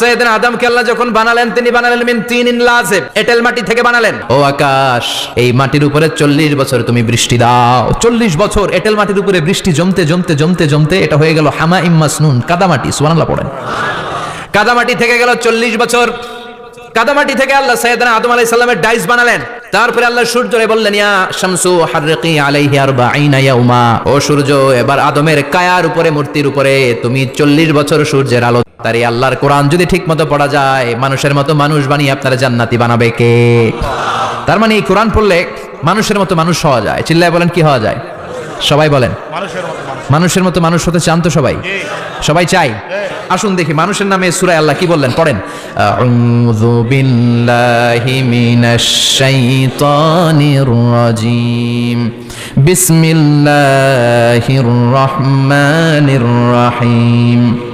সৈয়দনা আদমকে আল্লাহ যখন বানালেন তিনি বানালেন মিন তিন ইন লাজেব। এটেল মাটি থেকে বানালেন। ও আকাশ এই মাটির উপরে চল্লিশ বছর তুমি বৃষ্টি দাও। চল্লিশ বছর এটেল মাটির উপরে বৃষ্টি জমতে জমতে জমতে জমতে এটা হয়ে গেল হামা ইম্মাসনুন কাদামাটি সুবহানাল্লাহ পড়েন। কাদামাটি থেকে গেল চল্লিশ বছর। কাদামাটি থেকে আল্লাহ সৈয়দনা আদম আলাইহিস সালামের ডাইস বানালেন। তারপরে আল্লাহ সূর্যরে বললেন ইয়া শামসু হাররিকি আলাইহি আরবাঈনা ইয়াউমা। ও সূর্য এবার আদমের কায়ার উপরে মূর্তির উপরে তুমি চল্লিশ বছর সূর্যের আলো তার এই আল্লাহর কোরআন যদি ঠিক মতো পড়া যায় মানুষের মতো মানুষ বানিয়ে আপনারা জান্নাতি বানাবে কে? তার মানে এই কোরআন পড়লে মানুষের মতো মানুষ হওয়া যায়। চিল্লায় বলেন কি হওয়া যায়? সবাই বলেন। মানুষের মতো মানুষ। হতে চান তো সবাই? সবাই চাই? আসুন দেখি মানুষের নামে সুরায় আল্লাহ কি বললেন? পড়েন। আউযু বিল্লাহি মিনাশ শাইতানির রাজিম। বিসমিল্লাহির রহমানির রহিম।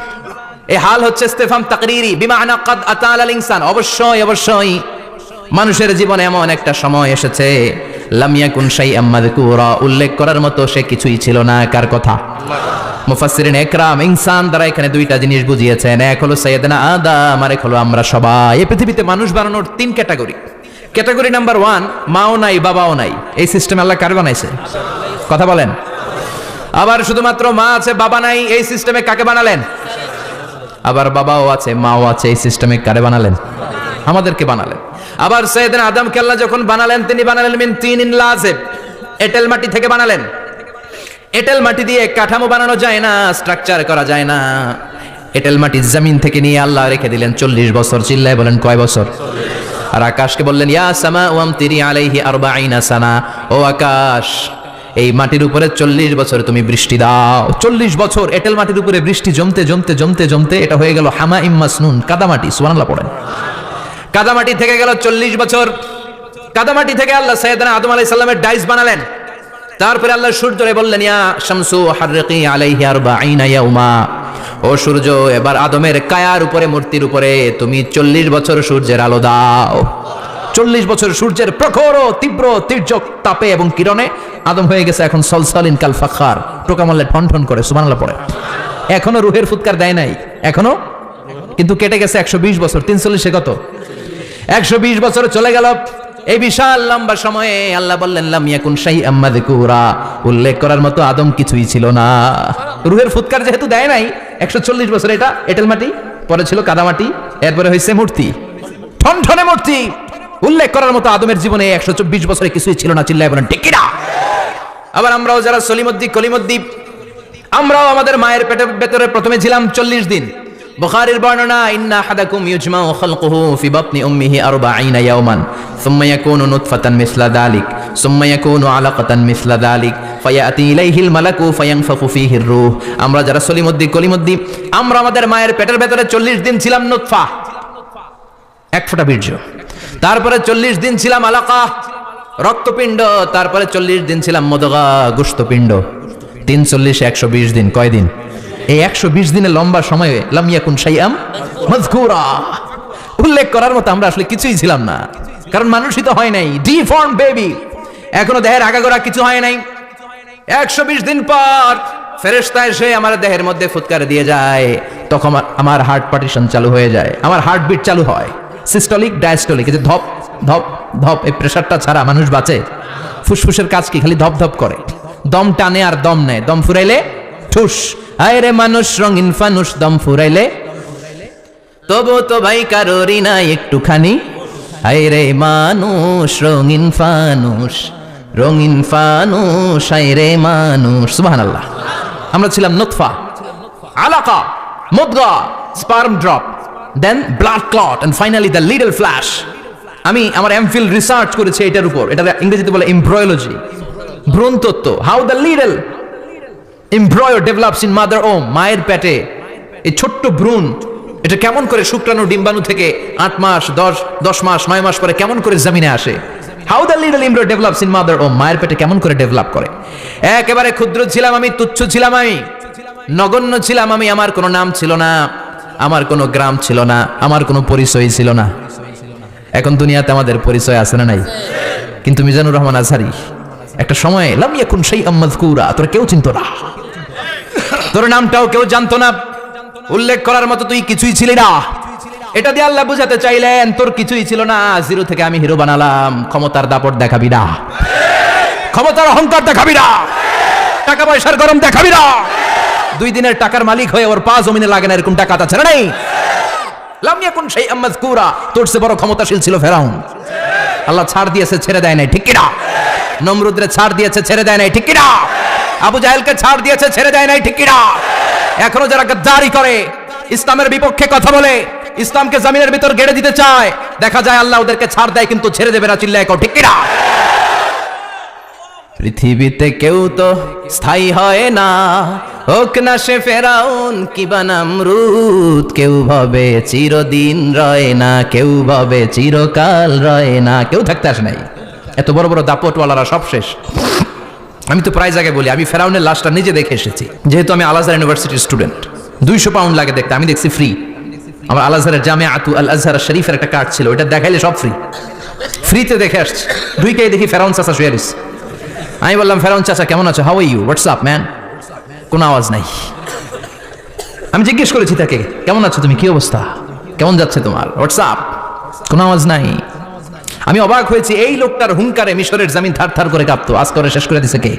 এই হাল হচ্ছে ইস্তেফাম তাকরিরি, বিমানা কাদ আতা আলাল ইনসান। অবশ্যই অবশ্যই। মানুষের জীবনে এমন একটা সময় এসেছে লামিয়া ইয়াকুন শাইআম মাযকুরা। উল্লেখ করার মতো সে কিছুই ছিল না, কার কথা? মুফাসসিরিন একরাম, ইনসান দ্বারা এখানে দুইটা জিনিস বুঝিয়েছেন। এক হলো সাইয়েদনা আদম, আর এক হলো আমরা সবাই। এই পৃথিবীতে মানুষ বানানোর তিন ক্যাটাগরি। ক্যাটাগরি নাম্বার ওয়ান, মাও নাই, বাবাও নাই। এই সিস্টেম আল্লাহ কার বানাইছে? কথা বলেন। আবার শুধুমাত্র মা আছে, বাবা নাই, এই সিস্টেমে কাকে বানালেন? আবার বাবাও আছে, মাও আছে, এই সিস্টেমে কারে বানালেন? আমাদেরকে বানালেন। আবার সৈয়দিন আদমকে আল্লাহ যখন বানালেন, তিনি বানালেন মিন তিন ইন লাজেব। এটেল মাটি থেকে বানালেন। এটেল মাটি দিয়ে কাঠামো বানানো যায় না স্ট্রাকচার করা যায় না। এটেল মাটি জমিন থেকে নিয়ে আল্লাহ রেখে দিলেন, চল্লিশ বছর চিল্লায় বলেন কয় বছর? আর আকাশকে বললেন, ইয়া সামা ওয়াম তিরি আলাইহি আরবাঈনা সানা। ও আকাশ এই মাটির উপরে চল্লিশ বছর তুমি বৃষ্টি দাও। চল্লিশ বছর এটেল মাটির উপরে বৃষ্টি জমতে জমতে জমতে জমতে এটা হয়ে গেল হামা ইম্মাসনুন কাদামাটি, সুবহানাল্লাহ পড়েন। কাদামাটি থেকে গেল চল্লিশ বছর। কাদামাটি থেকে আল্লাহ সৈয়দনা আদম আলাইহিস সালামের ডাইস বানালেন। তারপরে আল্লাহ সূর্যরে বললেন, ইয়া শামসু হাররিকি আলাইহি ও সূর্য, এবার আদমের কায়ার উপরে, মূর্তির উপরে তুমি চল্লিশ বছর সূর্যের আলো দাও। চল্লিশ বছর সূর্যের প্রখর তীব্র তীর্যক তাপে এবং কিরণে আদম হয়ে গেছে এখন সলসলিন কাল ফাখার। টোকা ঠন ঠন করে, সুবহানাল্লাহ পড়ে। এখনও রুহের ফুৎকার দেয় নাই। এখনও? কিন্তু কেটে গেছে একশো বিশ বছর। তিনচল্লিশে কত? একশো বিশ বছর চলে গেল। এই বিশাল লম্বা সময়ে আল্লাহ বললেন, লাম ইয়াকুন শাই আম্মা যকুরা উল্লেখ করার মতো আদম কিছুই ছিল না। রুহের ফুৎকার যেহেতু দেয় নাই, একশো চল্লিশ বছর এটা, এটেল মাটি, পরে ছিল কাদামাটি, এরপরে হয়েছে মূর্তি। ঠনঠনে মূর্তি। উল্লেখ করার মতো আদমের জীবনে একশো চব্বিশ বছরে কিছুই ছিল না, চিল্লায় বলেন কিনা আবার আমরাও যারা সলিমদ্দি কলিমদ্দি আমরাও আমাদের মায়ের পেটের ভেতরে প্রথমে ছিলাম চল্লিশ দিন। বুখারীর বর্ণনা, ইন্না হাদাকুম ইউজমাউ খালকুহু ফি বাতনি উম্মিহি 40 ইয়াওমান সুম্মা ইয়াকুনু নুতফাতান মিসলা যালিক সুম্মা ইয়াকুনু আলাকাতান মিসলা যালিক ফায়াতি ইলাইহিল মালাকু ফায়ানফাখু ফীহি রূহ। আমরা যারা সলিমদ্দি কলিমদ্দি আমরা আমাদের মায়ের পেটের ভেতরে 40 দিন ছিলাম নুতফা। এক ফোঁটা বীর্য। তারপরে চল্লিশ দিন ছিলাম আলাকা, রক্তপিণ্ড, তারপরে চল্লিশ দিন ছিলাম মদগা, গুস্তপিণ্ড। তিন চল্লিশ একশো বিশ দিন, কয় দিন? এই একশো বিশ দিনের লম্বা সময়ে লামিয়াকুন সাইয়াম মজকুরা উল্লেখ করার মতো আমরা আসলে কিছুই ছিলাম না। কারণ মানুষই তো হয় নাই, ডিফর্ম বেবি। এখনও দেহের আগাগোড়া কিছু হয় নাই। একশো বিশ দিন পর ফেরেস্তা এসে আমার দেহের মধ্যে ফুৎকার দিয়ে যায়। তখন আমার হার্ট পার্টিশন চালু হয়ে যায়। আমার হার্টবিট চালু হয়। সিস্টলিক ডায়াস্টলিক এই যে ধপ ধপ ধপ, এই প্রেশারটা ছাড়া মানুষ বাঁচে। ফুসফুসের কাজ কি? খালি ধপ ধপ করে। দম টানে আর দম নেয়। দম ফুরাইলে ঠুস। আয় রে মানুষ, রঙিন ফানুস, দম ফুরাইলে। তবু তো ভাই কারোরই না একটুখানি। আয় রে মানুষ, রঙিন ফানুষ রঙিন ফানুষ হায় রে মানুষ। সুবহানাল্লাহ। আমরা ছিলাম নুতফা, আলাকা, মুদগা, sperm drop. Then blood clot and finally the little flesh আমি আমার এমফিল রিসার্চ করেছি এটার উপর। এটা ইংরেজিতে বলে embryology ভ্রূণতত্ত্ব। How the little embryo develops in mother womb মায়ের পেটে। এই ছোট্ট ভ্রূণ, এটা কেমন করে শুক্রাণু, ডিম্বাণু থেকে আট মাস, দশ দশ মাস, নয় মাস পরে কেমন করে জমিনে আসে? How the little embryo develops in mother ও মায়ের পেটে কেমন করে ডেভেলপ করে? একেবারে ক্ষুদ্র ছিলাম আমি, তুচ্ছ ছিলাম আমি। নগণ্য ছিলাম আমি, আমার কোনো নাম ছিল না। আমার কোনো গ্রাম ছিল না, আমার কোনো পরিচয় ছিল না। এখন দুনিয়াতে আমাদের পরিচয় আছে না নাই? কিন্তু মিজানুর রহমান আজহারি, একটা সময়, লাম ইয়াকুন সেই আম্মাদ কুরা তোর কেউ চিনতো না। তোর নামটাও কেউ জানতো না। উল্লেখ করার মতো তুই কিছুই ছিলি না। এটা দিয়ে আল্লাহ বুঝাতে চাইলেন, তোর কিছুই ছিল না। জিরো থেকে আমি হিরো বানালাম, ক্ষমতার দাপট দেখাবি না। ক্ষমতার অহংকার দেখাবি না। টাকা পয়সার গরম দেখাবি না। দুই দিনের টাকার মালিক হয়ে ওর পা জমিনে লাগে না, এরকম টাকা ছেড়ে নেই? লাম ইয়াকুন সেই আম্মাদ কুরা তোর সে বড় ক্ষমতাশীল ছিল ফেরাউন। আল্লাহ ছাড় দিয়েছে, ছেড়ে দেয় নাই, ঠিক কিনা? নমরুদ্রে ছাড় দিয়েছে, ছেড়ে দেয় নাই, ঠিক কিনা? আবু জাহেলকে ছাড় দিয়েছে, ছেড়ে দেয় নাই, ঠিক কিনা? এখনও যারা গাদ্দারি করে, ইসলামের বিপক্ষে কথা বলে, ইসলামকে জমিনের ভিতর গেড়ে দিতে চায়, দেখা যায় আল্লাহ ওদেরকে ছাড় দেয়, কিন্তু ছেড়ে দেবে না, চিল্লায় কেউ ঠিক কিনা? পৃথিবীতে কেউ তো স্থায়ী হয় না। হোক না সে ফেরাউন, কি কিবা নামরুদ, কেউ ভাবে চিরদিন রয় না, কেউ ভাবে চিরকাল রয় না, কেউ থাকতে আসে নাই। এত বড় বড় দাপটওয়ালারা সব শেষ। আমি তো প্রায় জায়গায় বলি, আমি ফেরাউনের লাশটা নিজে দেখে এসেছি, যেহেতু আমি আলাজার ইউনিভার্সিটির স্টুডেন্ট। দুইশো পাউন্ড লাগে দেখতে, আমি দেখছি ফ্রি আমার আলাজারের জামে আতু আল আজহার শরীফের একটা কার্ড ছিল ওটা দেখাইলে সব ফ্রি ফ্রিতে দেখে আসছি। দুইকেই দেখি ফেরাউন চাষা শুয়ে আমি বললাম, ফেরাউন চাচা, কেমন আছো? হাউ ইউ হোয়াটসঅ্যাপ ম্যান কোনো আওয়াজ নাই। আমি জিজ্ঞেস করেছি তাকে, কেমন আছো তুমি? কি অবস্থা? কেমন যাচ্ছে তোমার? হোয়াটসঅ্যাপ কোনো আওয়াজ নাই। আমি অবাক হয়েছি, এই লোকটার হুঙ্কারে মিশরের জামিন থার থার করে কাঁপতো। আজ করে শেষ করে দিছে কে?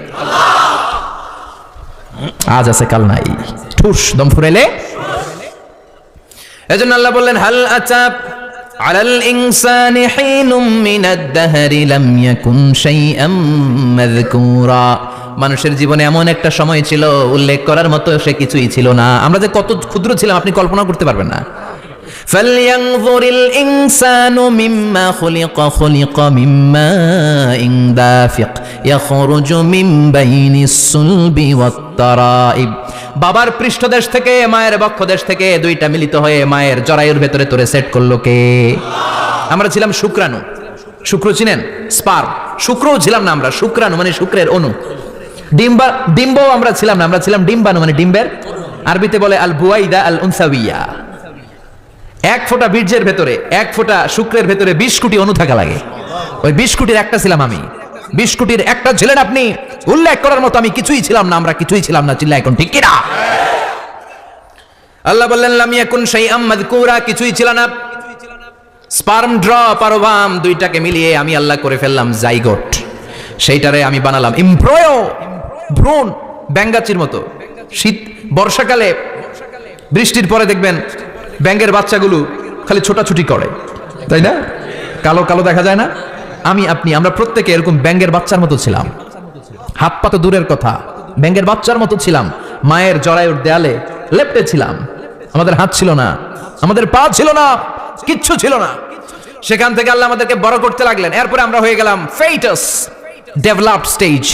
আজ আছে, কাল নাই। ঠুস, দম ফুরাইলে। এজন্য আল্লাহ বললেন, হাল আচাপ আলাল ইনসানি হিনুম মিনাদ দাহরি লাম ইয়াকুন শাইআম মাযকুরা। মানুষের জীবনে এমন একটা সময় ছিল উল্লেখ করার মতো সে কিছুই ছিল না আমরা যে কত ক্ষুদ্র ছিলাম আপনি কল্পনা করতে পারবেন না فلينظر الإنسان مما خلق خلق من ماء دافق يخرج من بين الصلب والترائب বাবার পৃষ্ঠদেশ থেকে মায়ের বক্ষদেশ থেকে দুইটা মিলিত হয়ে মায়ের জরায়ুর ভেতরে তোরে সেট করলো কে আমরা ছিলাম শুক্রাণু শুক্র চিনেন স্পার শুক্রও ছিলাম না আমরা শুক্রাণু মানে শুক্রের অণু ডিম্বা, ডিম্বও আমরা ছিলাম না, আমরা ছিলাম ডিম্বাণু মানে ডিম্বের। আরবিতে বলে আল বুয়াইদা আল উনসাউইয়া এক ফোঁটা বীর্যের ভেতরে, এক ফোঁটা শুক্রের ভেতরে বিশ কোটি অণু থাকা লাগে। ওই বিশ কোটির একটা ছিলাম আমি। বিশ কোটির একটা ছিলেন আপনি। উল্লেখ করার মতো আমি কিছুই ছিলাম না, আমরা কিছুই ছিলাম না চিল্লা এখন ঠিক কিনা? আল্লাহ বললেন, লাম ইয়াকুন শাইআম মাযকুরা কিছুই ছিল না। স্পার্ম ড্রপ আর ওভাম দুইটাকে মিলিয়ে আমি আল্লাহ করে ফেললাম জাইগোট। সেইটারে আমি বানালাম ইমব্রয়ো ভ্রূণ ব্যাঙ্গাচির মতো। শীত, বর্ষাকালে বৃষ্টির পরে দেখবেন ব্যাঙ্গের বাচ্চাগুলো খালি ছোটাছুটি করে, তাই না? কালো কালো দেখা যায় না? আমি, আপনি, আমরা প্রত্যেকে এরকম ব্যাঙ্গের বাচ্চার মতো ছিলাম। হাত পা তো দূরের কথা, ব্যাঙ্গের বাচ্চার মতো ছিলাম। মায়ের জরায়ুর দেয়ালে লেপটে ছিলাম। আমাদের হাত ছিল না, আমাদের পা ছিল না, কিচ্ছু ছিল না। সেখান থেকে আল্লাহ আমাদেরকে বড় করতে লাগলেন। এরপরে আমরা হয়ে গেলাম ফেইটাস ডেভেলপড স্টেজ।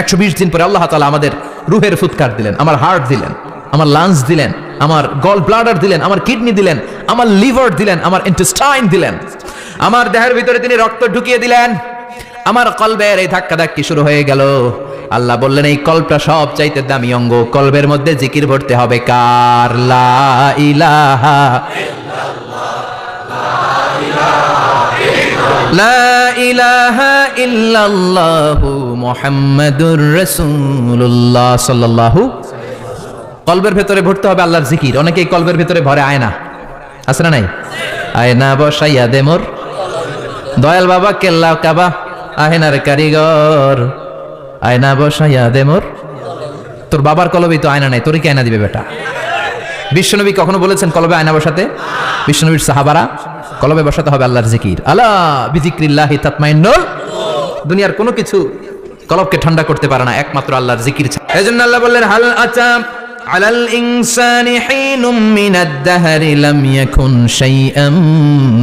একশো বিশ দিন পরে আল্লাহ তালা আমাদের রুহের ফুৎকার দিলেন, আমার হার্ট দিলেন, আমার লাংস দিলেন, আমার গল ব্লাডার দিলেন, আমার কিডনি দিলেন, আমার লিভার দিলেন, আমার ইন্টেস্টাইন দিলেন। আমার দেহের ভিতরে তিনি রক্ত ঢুকিয়ে দিলেন। আমার কলবের এই ধাক্কা ধাক্কি শুরু হয়ে গেল। আল্লাহ বললেন, এই কল্পটা সব চাইতে দামি অঙ্গ। কলবের মধ্যে জিকির ভরতে হবে কার? লা ইলাহা লা ইলাহা মুহাম্মাদুর রাসূলুল্লাহ সাল্লাল্লাহু কলবের ভেতরে ভরতে হবে আল্লাহর জিকির। অনেকেই কলবের ভেতরে ভরে আয়না। আছে না নাই? আয়না বসাইয়া দে মোর। দয়াল বাবা, কেল্লা কাবা আহেনার কারিগর। আয়না বসাইয়া দে মোর। তোর বাবার কলবেই তো আয়না নাই তোর কি আয়না দিবে বেটা? বিশ্বনবী কখনো বলেছেন কলবে আয়না বসাতে? বিশ্বনবীর সাহাবারা, কলবে বসাতে হবে আল্লাহর জিকির। আলা বিজিক্রিল্লাহি তাতমাইন্নুল। দুনিয়ার কোনো কিছু কলবকে ঠান্ডা করতে পারে না, একমাত্র আল্লাহর জিকির এজন্য আল্লাহ বললেন, হাল আচা আলাল ইনসানি হিনুম মিনাদ দাহরি লাম ইয়াকুন শাইআম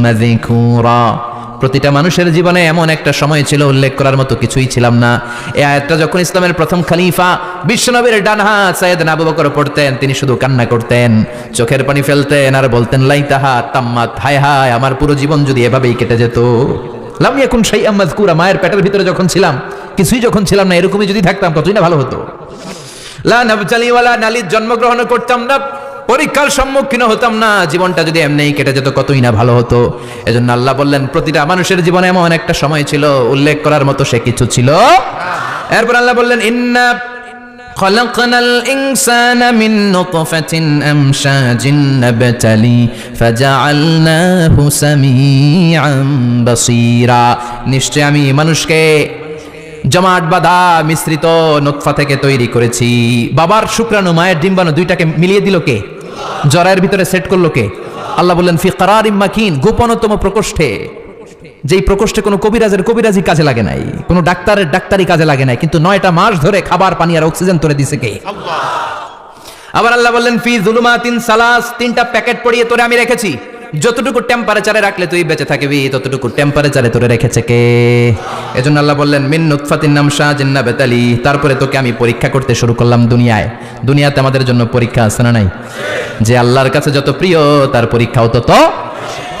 মাযকুরা? প্রতিটা মানুষের জীবনে এমন একটা সময় ছিল, উল্লেখ করার মতো কিছুই ছিলাম না। এই আয়াতটা যখন ইসলামের প্রথম খলিফা বিশ্বনবীর ডান হাত সাইয়েদ আবু বকর পড়তেন, তিনি শুধু কান্না করতেন, চোখের পানি ফেলতেন আর বলতেন লাইতাহা তাম্মাত, হায় হায়, আমার পুরো জীবন যদি এভাবেই কেটে যেত। লাম ইয়াকুন শাইআম মাযকুরা, মায়ের পেটের ভিতরে যখন ছিলাম কিছুই যখন ছিলাম না এরকমই যদি থাকতাম কতই না ভালো হতো লা নাবজালি ওয়ালা নালির জন্মগ্রহণ করতাম না পরীক্ষার সম্মুখীন হতাম না জীবনটা যদি এমনিই কেটে যেত কতই না ভালো হতো এজন্য আল্লাহ বললেন প্রতিটা মানুষের জীবনে এমন একটা সময় ছিল উল্লেখ করার মতো সে কিছু ছিল এরপর আল্লাহ বললেন ইন্না خلقنا الإنسان من نطفة أمشاج نبتلي فجعلناه سميعا بصيرا নিশ্চয় আমি মানুষকে জমাট বাঁধা মিশ্রিত নোৎফা থেকে তৈরি করেছি। বাবার শুক্রাণু মায়ের ডিম্বাণু দুইটাকে মিলিয়ে দিল কে? জরায়ের ভিতরে সেট করল কে? আল্লাহ বললেন ফি কারার ইম্মাকিন গোপনতম প্রকোষ্ঠে। যেই প্রকোষ্ঠে কোনো কবিরাজের কবিরাজি কাজে লাগে নাই কোনো ডাক্তারের ডাক্তারি কাজে লাগে নাই কিন্তু নয়টা মাস ধরে খাবার পানি আর অক্সিজেন তোরে দিছে কে? আবার আল্লাহ বললেন ফি জুলুমাতিন সালাস তিনটা প্যাকেট পড়িয়ে তোরে আমি রেখেছি। যতটুকু টেম্পারেচারে রাখলে তুই বেঁচে থাকবি, ততটুকু টেম্পারেচারে তোরে রেখেছে কে? এজন্য আল্লাহ বললেন, মিন নুতফাতিন নাম শাহ জিন্না বেতালি। তারপরে তোকে আমি পরীক্ষা করতে শুরু করলাম দুনিয়ায়। দুনিয়াতে আমাদের জন্য পরীক্ষা আছে না নাই? যে আল্লাহর কাছে যত প্রিয়, তার পরীক্ষাও তত।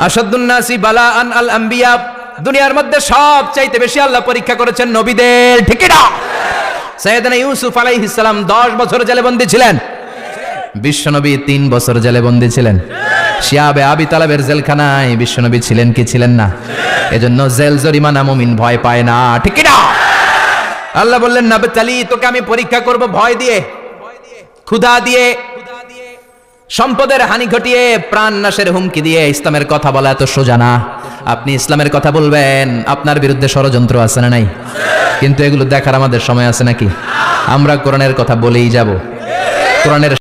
আসাদুন্নাসি বালা আন আল আম্বিয়া। দুনিয়ার মধ্যে সব চাইতে বেশি আল্লাহ পরীক্ষা করেছেন নবীদের। ঠিক না? সৈয়দনা ইউসুফ আলাইহিস সালাম 10 বছর জেলে বন্দী ছিলেন। বিশ্বনবী তিন বছর জেলে বন্দী ছিলেন। শিয়াবে আবি তালাবের জেলখানায় বিশ্বনবী ছিলেন কি ছিলেন না? এজন্য জেল জরিমানা মুমিন ভয় পায় না। ঠিক না আল্লাহ বললেন না চালি তোকে আমি পরীক্ষা করব ভয় দিয়ে, ক্ষুধা দিয়ে, সম্পদের হানি ঘটিয়ে, প্রাণ নাশের হুমকি দিয়ে ইসলামের কথা বলা এত সোজা না। আপনি ইসলামের কথা বলবেন, আপনার বিরুদ্ধে ষড়যন্ত্র আছে না নাই? কিন্তু এগুলো দেখার আমাদের সময় আছে নাকি? আমরা কোরআনের কথা বলেই যাব। কোরআনের